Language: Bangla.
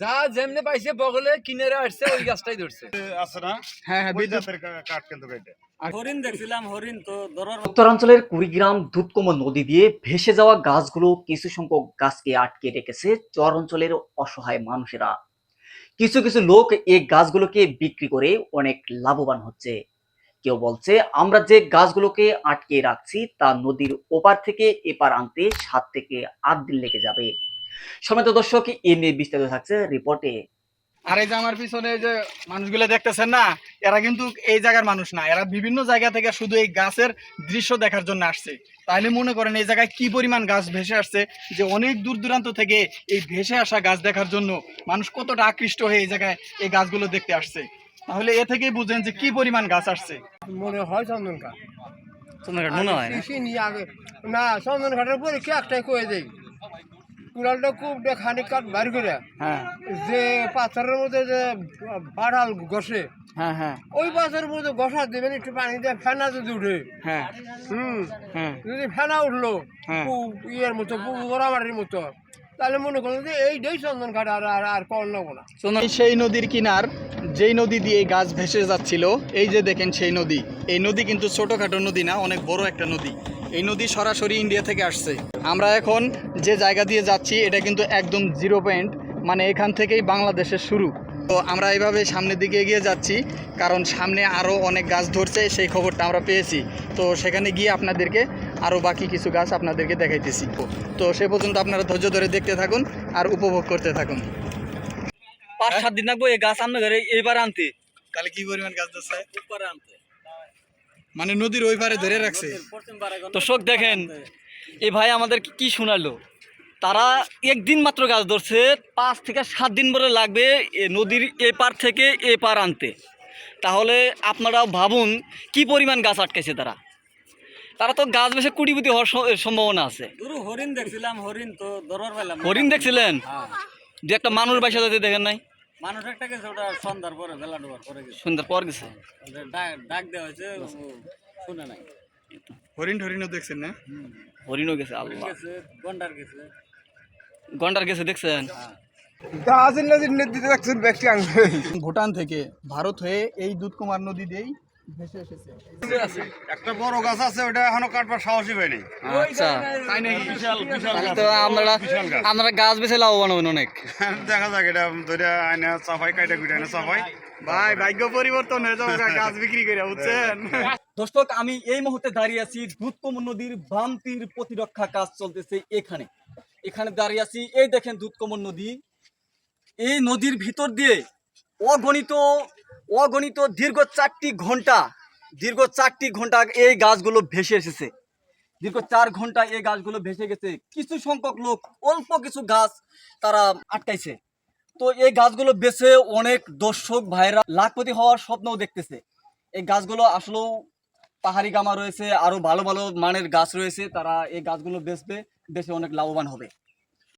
যা যেমনে পাইছে বগলে কিনারে আসছে ওই গাছটাই ধরছে। আছে না? হ্যাঁ হ্যাঁ কা- কাঠ কিন্তু এটা হরিণ দেখছিলাম হরিণ তো উত্তরাঞ্চলের কুড়িগ্রাম দুধকমল নদী দিয়ে ভেসে যাওয়া গাছগুলো কিছু সংখ্যক গাছকে আটকে রেখেছে চর অঞ্চলের অসহায় মানুষেরা। কিছু কিছু লোক এই গাছগুলোকে বিক্রি করে অনেক লাভবান হচ্ছে। কেউ বলছে আমরা যে গাছগুলোকে আটকে রাখছি তা নদীর ওপার থেকে এপার আনতে সাত থেকে আট দিন লেগে যাবে। সমেত দর্শক এ নিয়ে বিস্তারিত থাকছে রিপোর্টে। আর এই যে আমার পিছনে যে মানুষগুলো দেখতেছেন না এরা কিন্তু এই জায়গার মানুষ না এরা বিভিন্ন জায়গা থেকে শুধু এই গাছের দৃশ্য দেখার জন্য আসছে। তাহলে মনে করেন এই জায়গায় কি পরিমাণ গাছ ভেসে আসছে যে অনেক দূর দূরান্ত থেকে এই ভেসে আসা গাছ দেখার জন্য মানুষ কতটা আকৃষ্ট হয়ে এই জায়গায় এই গাছগুলো দেখতে আসছে। তাহলে এ থেকেই বুঝেন যে কি পরিমাণ গাছ আসছে। মনে হয় চন্দন কাঠ মনে হয় না? কৃষি নিয়ে আগে না চন্দন কাঠের পরে কি একটাই কয়ে দেই? কুড়ালটা খুব খানিক কাঠ বার করে। হ্যাঁ। যে পাথরের মধ্যে যে বাড়াল ঘষে হ্যাঁ হ্যাঁ। ওই পাথরের মধ্যে ঘষা দেবেন একটু পানি দিয়ে ফেনা যদি উঠে। হ্যাঁ। হুম। হ্যাঁ। যদি ফেনা উঠল হ্যাঁ। ইয়ের মতো গোড়ামাটির মতো। তাহলে মনে করুন যে এইটাই চন্দন কাঠ আর আর আর কর নেব না। সেই নদীর কিনার, যেই নদী দিয়ে গাছ ভেসে যাচ্ছিল, এই যে দেখেন সেই নদী। এই নদী কিন্তু ছোটোখাটো নদী না, অনেক বড় একটা নদী। এই নদী সরাসরি ইন্ডিয়া থেকে আসছে। আমরা এখন যে জায়গা দিয়ে যাচ্ছি, এটা কিন্তু একদম জিরো পয়েন্ট মানে এখান থেকেই বাংলাদেশের শুরু। তো আমরা এইভাবে সামনের দিকে এগিয়ে যাচ্ছি, কারণ সামনে আরও অনেক গাছ ধরছে, সেই খবরটা আমরা পেয়েছি। তো সেখানে গিয়ে আপনাদেরকে আরও বাকি কিছু গাছ আপনাদেরকে দেখাইতেছি তো সে পর্যন্ত আপনারা ধৈর্য ধরে দেখতে থাকুন আর উপভোগ করতে থাকুন। পাঁচ সাত দিন লাগবো এই গাছ আনবে ঘরে এইবার আনতে। তাহলে কি পরিমাণ গাছ ধরছে? উপরে আনতে। মানে নদীর ওই পারে ধরে রাখছে? দর্শক দেখেন এই ভাই আমাদের কি শোনালো? তারা একদিন মাত্র গাছ ধরছে পাঁচ থেকে সাত দিন পরে লাগবে এ নদীর এ পার থেকে এ পার আনতে। তাহলে আপনারা ভাবুন কি পরিমাণ গাছ আটকেছে তারা? তারা তো গাছ বেশি কুড়িপুতি হওয়ার সম্ভাবনা আছে। দুরু হরিণ দেখছিলাম হরিণ তো ধরার পেলাম হরিণ দেখছিলেন? হ্যাঁ। যে একটা মানুষ বাসা যাতে দেখেন নাই? মানুষ একটা গেছে ওটা সন্ধ্যার পরে বেলা ডোবার পরে গেছে। পর গেছে? ডাক- ডাক দেওয়া হয়েছে শুনে নাই। হরিণ হরিণও দেখছেন না? হরিণও গেছে আল্লাহ। গন্ডার গেছে। গন্ডার গেছে দেখছেন? দেখছেন ভুটান থেকে ভারত হয়ে এই দুধকুমার নদী দিয়েই ভেসে এসেছে। একটা বড় গাছ আছে ওটা এখনও কাটবার সাহসই পাইনি আচ্ছা। তাই নাকি? বিশাল বিশাল তো আপনারা বিশাল গাছ। বেছে লাভবান হবেন অনেক। দেখা যাক এটা ধরে আয়না চাপাই কাইটা কুইটা আয়না চাপাই ভাই ভাগ্য পরিবর্তন হয়ে যাবে গাছ বিক্রি করে বুঝছেন? দর্শক আমি এই মুহূর্তে দাঁড়িয়ে আছি দুধকমল নদীর বাম তীর প্রতিরক্ষা কাজ চলতেছে এখানে। এখানে দাঁড়িয়ে আছি এই দেখেন দুধকমল নদী। এই নদীর ভিতর দিয়ে অগণিত অগণিত দীর্ঘ চারটি ঘণ্টা, দীর্ঘ চারটি ঘণ্টা এই গাছগুলো ভেসে এসেছে। দীর্ঘ চার ঘণ্টা এই গাছগুলো ভেসে গেছে। কিছু সংখ্যক লোক, অল্প কিছু গাছ তারা আটকাইছে। তো এই গাছগুলো বেছে অনেক দর্শক ভাইরা লাখপতি হওয়ার স্বপ্নও দেখতেছে। এই গাছগুলো আসলেও পাহাড়ি গামা রয়েছে, আরও ভালো ভালো মানের গাছ রয়েছে, তারা এই গাছগুলো বেচবে, বেচে অনেক লাভবান হবে।